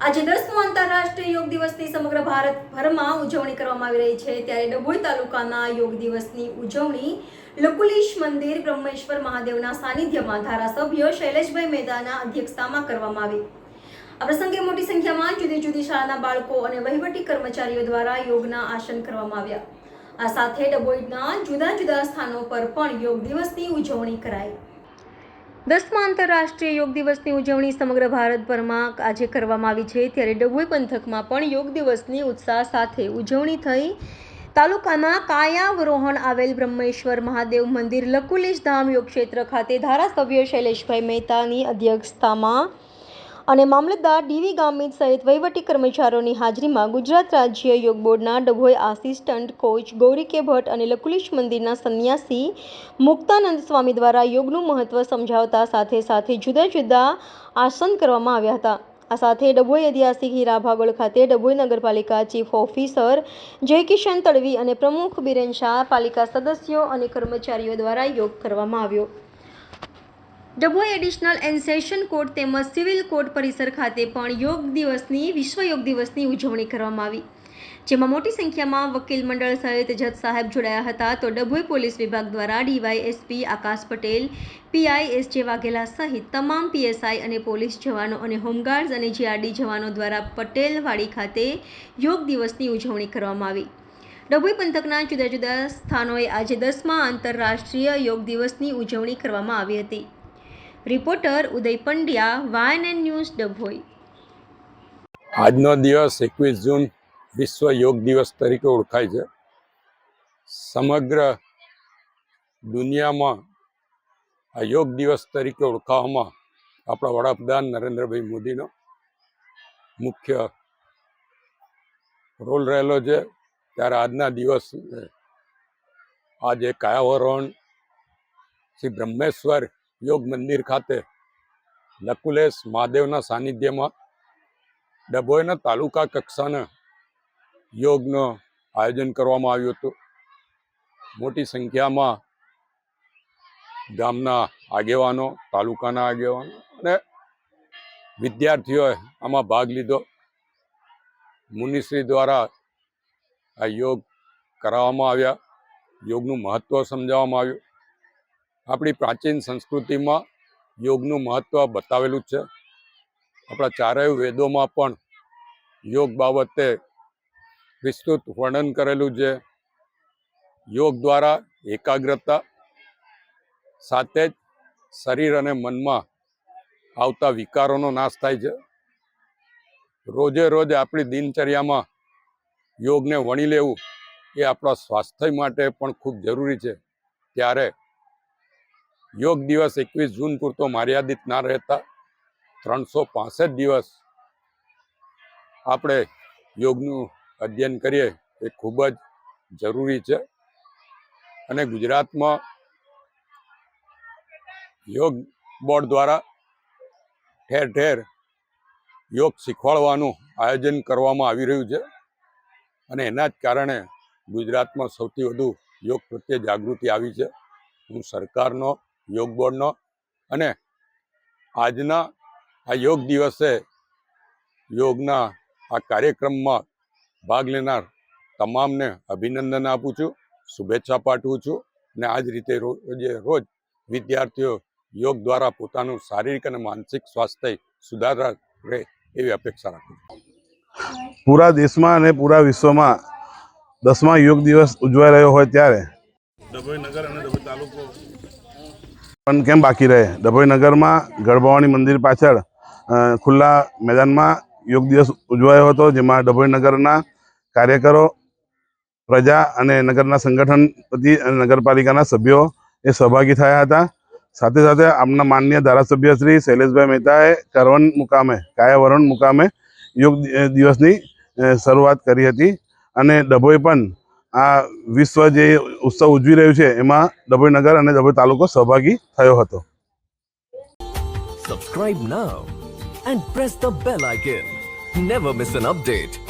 આજે દસમો આંતરરાષ્ટ્રીય યોગ દિવસની સમગ્ર ભારતભરમાં ઉજવણી કરવામાં આવી રહી છે. ત્યારે ડભોઈ તાલુકાના યોગ દિવસની ઉજવણી લકુલીશ મંદિર બ્રહ્મેશ્વર મહાદેવના સાનિધ્યમાં ધારાસભ્ય શૈલેષભાઈ મહેતાના અધ્યક્ષતામાં કરવામાં આવી. આ પ્રસંગે મોટી સંખ્યામાં જુદી જુદી શાળાના બાળકો અને વહીવટી કર્મચારીઓ દ્વારા યોગના આસન કરવામાં આવ્યા. આ સાથે ડભોઈના જુદા જુદા સ્થાનો પર પણ યોગ દિવસની ઉજવણી કરાઈ. દસમા આંતરરાષ્ટ્રીય યોગ દિવસની ઉજવણી સમગ્ર ભારતભરમાં આજે કરવામાં આવી છે. ત્યારે ડભોઈ પંથકમાં પણ યોગ દિવસની ઉત્સાહ સાથે ઉજવણી થઈ. તાલુકાના કાયાવરોહણ આવેલ બ્રહ્મેશ્વર મહાદેવ મંદિર લકુલેશ ધામ યોગ ક્ષેત્ર ખાતે ધારાસભ્ય શૈલેષભાઈ મહેતાની અધ્યક્ષતામાં અને મામલતદાર ડીવી ગામિત સહિત વહીવટી કર્મચારીઓની હાજરીમાં ગુજરાત રાજ્ય યોગ બોર્ડના ડભોઈ આસિસ્ટન્ટ કોચ ગૌરી કે ભટ્ટ અને લકુલીશ મંદિરના સંન્યાસી મુક્તાનંદ સ્વામી દ્વારા યોગનું મહત્વ સમજાવતા સાથે સાથે જુદા જુદા આસન કરવામાં આવ્યા હતા. આ સાથે ડભોઈ ઐતિહાસિક હીરા ભાગોળ ખાતે ડભોઈ નગરપાલિકા ચીફ ઓફિસર જયકિશન તડવી અને પ્રમુખ બિરેન શાહ પાલિકા સદસ્યો અને કર્મચારીઓ દ્વારા યોગ કરવામાં આવ્યો. Dabhoi additional and session court તેમજ સિવિલ કોર્ટ પરિસર ખાતે પણ યોગ દિવસની, વિશ્વ યોગ દિવસની ઉજવણી કરવામાં આવી. જેમાં મોટી સંખ્યામાં વકીલ મંડળ સહિત જજ સાહેબ જોડાયા હતા. તો ડભોઈ પોલીસ વિભાગ દ્વારા DYSP Akash Patel PI S J Vaghela સહિત તમામ પીએસઆઈ અને પોલીસ જવાનો અને હોમગાર્ડ્સ અને જીઆરડી જવાનો દ્વારા પટેલવાડી ખાતે યોગ દિવસની ઉજવણી કરવામાં આવી. ડભોઈ પંથકના જુદા જુદા સ્થાનોએ આજે દસમા આંતરરાષ્ટ્રીય યોગ દિવસની ઉજવણી કરવામાં આવી હતી. Reporter Uday Pandya YNN news Dabhoi આજનો દિવસ એકવીસ જૂન વિશ્વ યોગ દિવસ તરીકે ઓળખાય છે. સમગ્ર દુનિયામાં આ યોગ દિવસ તરીકે ઓળખાવામાં આપણા વડાપ્રધાન નરેન્દ્રભાઈ મોદીનો મુખ્ય રોલ રહેલો છે. ત્યારે આજના દિવસ આજે કાયાવરણ શ્રી બ્રહ્મેશ્વર યોગ મંદિર ખાતે નકુલેશ મહાદેવના સાનિધ્યમાં ડભોઈના તાલુકા કક્ષાના યોગનો આયોજન કરવામાં આવ્યું હતું. મોટી સંખ્યામાં ગામના આગેવાનો, તાલુકાના આગેવાનો અને વિદ્યાર્થીઓએ આમાં ભાગ લીધો. મુનિશ્રી દ્વારા આ યોગ કરાવવામાં આવ્યા. યોગનું મહત્ત્વ સમજાવવામાં આવ્યું. આપણી પ્રાચીન સંસ્કૃતિમાં યોગનું મહત્ત્વ બતાવેલું છે. આપણા ચારેય વેદોમાં પણ યોગ બાબતે વિસ્તૃત વર્ણન કરેલું છે. યોગ દ્વારા એકાગ્રતા સાથે જ શરીર અને મનમાં આવતા વિકારોનો નાશ થાય છે. રોજે રોજ આપણી દિનચર્યામાં યોગને વણી લેવું એ આપણા સ્વાસ્થ્ય માટે પણ ખૂબ જરૂરી છે. ત્યારે યોગ દિવસ એકવીસ જૂન પૂરતો મર્યાદિત ના રહેતા ત્રણસો પાસઠ દિવસ આપણે યોગનું અધ્યયન કરીએ, એ ખૂબ જ જરૂરી છે. અને ગુજરાતમાં યોગ બોર્ડ દ્વારા ઠેર ઠેર યોગ શીખવાડવાનું આયોજન કરવામાં આવી રહ્યું છે. અને એના જ કારણે ગુજરાતમાં સૌથી વધુ યોગ પ્રત્યે જાગૃતિ આવી છે. હું સરકારનો યોગ બોર્ડનો અને આજના આ યોગ દિવસે યોગના આ કાર્યક્રમમાં ભાગ લેનાર તમામને અભિનંદન આપું છું શુભેચ્છા પાઠવું છું અને આ જ રીતે રોજે રોજ વિદ્યાર્થીઓ યોગ દ્વારા પોતાનું શારીરિક અને માનસિક સ્વાસ્થ્ય સુધારા રહે એવી અપેક્ષા રાખું છું. પૂરા દેશમાં અને પૂરા વિશ્વમાં દસમા યોગ દિવસ ઉજવાઈ રહ્યો હોય ત્યારે ડભોઈ નગર અને ડભોઈ તાલુકો પણ કેમ બાકી રહે? ડભોઈ નગરમાં ગરબાવાણી મંદિર પાછળ ખુલ્લા મેદાનમાં યોગ દિવસ ઉજવાયો હતો, જેમાં ડભોઈ નગરના કાર્યકરો, પ્રજા અને નગરના સંગઠન વતી અને નગરપાલિકાના સભ્યો એ સહભાગી થયા હતા. સાથે સાથે આમના માન્ય ધારાસભ્ય શ્રી શૈલેષભાઈ મહેતાએ કરવન મુકામે, કાયાવરણ મુકામે યોગ દિવસની શરૂઆત કરી હતી. અને ડભોઈ પણ આ વિશ્વ જે ઉત્સવ ઉજવી રહ્યું છે એમાં ડભોઈ નગર અને ડભોઈ તાલુકો સહભાગી થયો હતો Subscribe now and press the bell icon. Never miss an update.